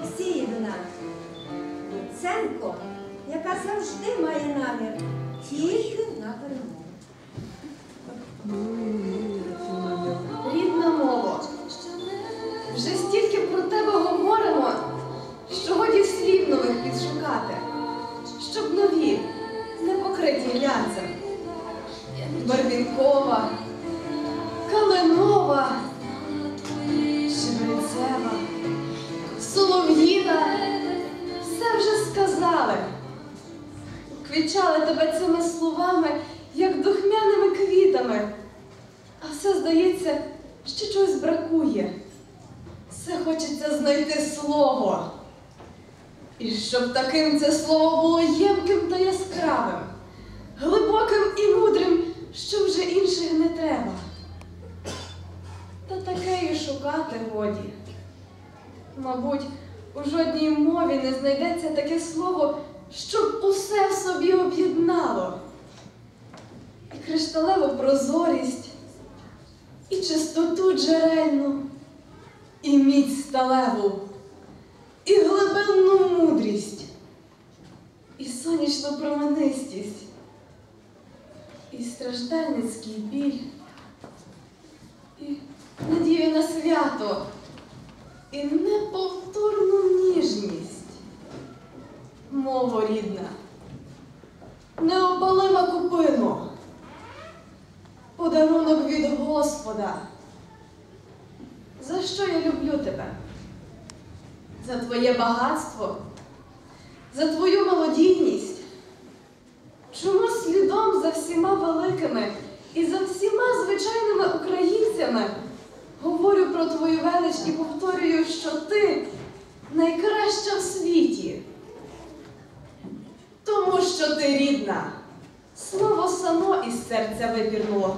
Олексіївна. Луценко, яка завжди має намір тільки на перемогу. Рідна мова. Вже стільки про тебе говоримо, що годі слів нових підшукати, щоб нові не покриті глянцем. Барвінкова, Калинова, все вже сказали. Квічали тебе цими словами, як духмяними квітами. А все здається, що чогось бракує. Все хочеться знайти слово. І щоб таким це слово було ємким та яскравим, глибоким і мудрим, що вже інших не треба. Та таке і шукати годі. Мабуть, у жодній мові не знайдеться таке слово, щоб усе в собі об'єднало. І кришталеву прозорість, і чистоту джерельну, і міць сталеву, і глибинну мудрість, і сонячну променистість, і страждальницький біль, і надію на свято, і неповторну неопалима купино подарунок від Господа. За що я люблю тебе? За твоє багатство, за твою молодійність. Чому слідом за всіма великими і за всіма звичайними українцями говорю про твою велич і повторюю, що ти найкраща в світі? Що ти рідна. Слово само із серця випірнуло.